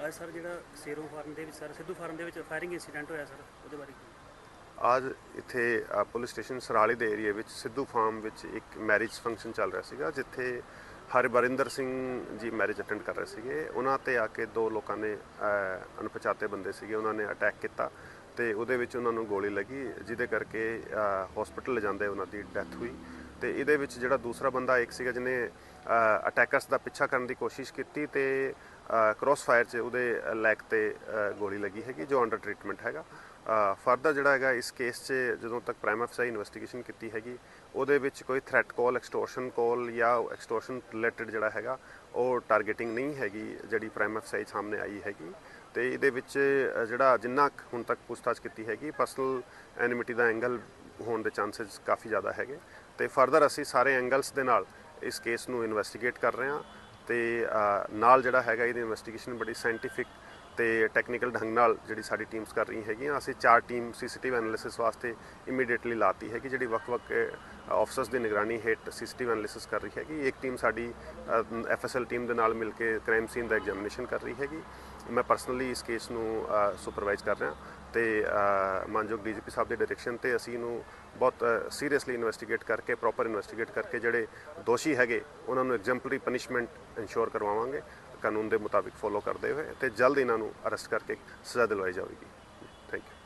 ਸੇਰੋ farm ਦੇ ਵਿੱਚ sir Sidhu farm ਦੇ ਵਿੱਚ ਫਾਇਰਿੰਗ ਇਨਸੀਡੈਂਟ ਹੋਇਆ ਸਰ ਉਹਦੇ ਬਾਰੇ ਅੱਜ ਇੱਥੇ ਅ, ਪੁਲਿਸ ਸਟੇਸ਼ਨ ਸਰਾਲੀ ਦੇ ਏਰੀਆ ਵਿੱਚ ਸਿੱਧੂ ਫਾਰਮ ਵਿੱਚ ਇੱਕ ਮੈਰਿਜ ਫੰਕਸ਼ਨ ਚੱਲ ਰਿਹਾ ਸੀਗਾ ਜਿੱਥੇ ਹਰਬਰਿੰਦਰ ਸਿੰਘ ਜੀ ਮੈਰਿਜ ਅਟੈਂਡ ਕਰ ਰਹੇ ਸੀਗੇ। ਉਹਨਾਂ ਤੇ ਆ ਕੇ ਦੋ ਲੋਕਾਂ ਨੇ ਅ, ਅਣਪਛਾਤੇ ਬੰਦੇ ਸੀਗੇ ਉਹਨਾਂ ਨੇ ਅਟੈਕ ਕੀਤਾ ਤੇ ਉਹਦੇ ਵਿੱਚ ਉਹਨਾਂ ਨੂੰ ਗੋਲੀ ਲੱਗੀ ਜਿਹਦੇ ਕਰਕੇ ਹਸਪੀਟਲ ਲਿਜਾਂਦੇ ਉਹਨਾਂ ਦੀ ਡੈਥ ਹੋਈ। ਤੇ ਇਹਦੇ ਵਿੱਚ ਜਿਹੜਾ ਦੂਸਰਾ ਬੰਦਾ ਇੱਕ ਸੀਗਾ ਜਿਹਨੇ ਅਟੈਕਰਸ ਦਾ ਪਿੱਛਾ ਕਰਨ ਦੀ ਕੋਸ਼ਿਸ਼ ਕੀਤੀ ਤੇ ਕ੍ਰੋਸ ਫਾਇਰ 'ਚ ਉਹਦੇ ਲੈਗ ਤੇ ਗੋਲੀ ਲੱਗੀ ਹੈਗੀ ਜੋ ਅੰਡਰ ਟ੍ਰੀਟਮੈਂਟ ਹੈਗਾ। ਫਰਦਰ ਜਿਹੜਾ ਹੈਗਾ ਇਸ ਕੇਸ 'ਚ ਜਦੋਂ ਤੱਕ ਪ੍ਰਾਈਮ ਅਫਸਰ ਇਨਵੈਸਟੀਗੇਸ਼ਨ ਕੀਤੀ ਹੈਗੀ, ਉਹਦੇ ਵਿੱਚ ਕੋਈ ਥ੍ਰੈਟ ਕਾਲ ਐਕਸਟੋਰਸ਼ਨ ਕਾਲ ਜਾਂ ਐਕਸਟੋਰਸ਼ਨ ਰਿਲੇਟਡ ਜਿਹੜਾ ਹੈਗਾ, ਉਹ ਟਾਰਗੇਟਿੰਗ ਨਹੀਂ ਹੈਗੀ ਜਿਹੜੀ ਪ੍ਰਾਈਮ ਅਫਸਰ ਸਾਹਮਣੇ ਆਈ ਹੈਗੀ। ਤੇ ਇਹਦੇ ਵਿੱਚ ਜਿਹੜਾ ਜਿੰਨਾ ਹੁਣ ਤੱਕ ਪੁੱਛਤਾਛ ਕੀਤੀ ਹੈਗੀ ਪਰਸਨਲ ਐਨਿਮਿਟੀ ਦਾ ਐਂਗਲ ਹੋਣ ਦੇ ਚਾਂਸਸ ਕਾਫੀ ਜ਼ਿਆਦਾ ਹੈਗੇ। ਤੇ ਫਰਦਰ ਅਸੀਂ ਸਾਰੇ ਐਂਗਲਸ ਦੇ ਨਾਲ ਇਸ ਕੇਸ ਨੂੰ ਇਨਵੈਸਟੀਗੇਟ ਕਰ ਰਹੇ ਹਾਂ ਤੇ ਨਾਲ ਜਿਹੜਾ ਹੈਗਾ ਇਹਦੀ ਇਨਵੈਸਟੀਗੇਸ਼ਨ ਬੜੀ ਸਾਇੰਟੀਫਿਕ ਤੇ ਟੈਕਨੀਕਲ ਢੰਗ ਨਾਲ ਜਿਹੜੀ ਸਾਡੀ ਟੀਮਸ ਕਰ ਰਹੀ ਹੈਗੀਆਂ ਅਸੀਂ ਚਾਰ ਟੀਮ ਸੀਸੀਟੀਵੀ ਐਨਾਲਿਸਿਸ ਵਾਸਤੇ ਇਮੀਡੀਏਟਲੀ ਲਾਤੀ ਹੈਗੀ ਜਿਹੜੀ ਵੱਖ-ਵੱਖ ਆਫਸਰਸ ਦੀ ਨਿਗਰਾਨੀ ਹੇਠ ਸੀਸੀਟੀਵੀ ਐਨਾਲਿਸਿਸ ਕਰ ਰਹੀ ਹੈਗੀ। ਇੱਕ ਟੀਮ ਸਾਡੀ ਐਫਐਸਐਲ ਟੀਮ ਦੇ ਨਾਲ ਮਿਲ ਕੇ ਕ੍ਰਾਈਮ ਸੀਨ ਦਾ ਐਗਜ਼ਾਮੀਨੇਸ਼ਨ ਕਰ ਰਹੀ ਹੈਗੀ। ਮੈਂ ਪਰਸਨਲੀ ਇਸ ਕੇਸ ਨੂੰ ਸੁਪਰਵਾਈਜ਼ ਕਰ ਰਿਹਾ ਤੇ ਅ, ਮਾਨਯੋਗ ਡੀਜੀਪੀ ਸਾਹਿਬ ਦੇ ਡਾਇਰੈਕਸ਼ਨ ਤੇ ਅਸੀਂ ਇਹਨੂੰ ਬਹੁਤ ਸੀਰੀਅਸਲੀ ਇਨਵੈਸਟੀਗੇਟ ਕਰਕੇ ਪ੍ਰੋਪਰ ਇਨਵੈਸਟੀਗੇਟ ਕਰਕੇ ਜਿਹੜੇ ਦੋਸ਼ੀ ਹੈਗੇ ਉਹਨਾਂ ਨੂੰ ਐਗਜ਼ੈਂਪਲਰੀ ਪਨਿਸ਼ਮੈਂਟ ਇਨਸ਼ੋਰ ਕਰਵਾਵਾਂਗੇ। ਕਾਨੂੰਨ ਦੇ ਮੁਤਾਬਿਕ ਫੋਲੋ ਕਰਦੇ ਹੋਏ ਤੇ ਜਲਦ ਇਹਨਾਂ ਨੂੰ ਅਰੈਸਟ ਕਰਕੇ ਸਜ਼ਾ ਦਿਲਵਾਈ ਜਾਵੇਗੀ। Thank you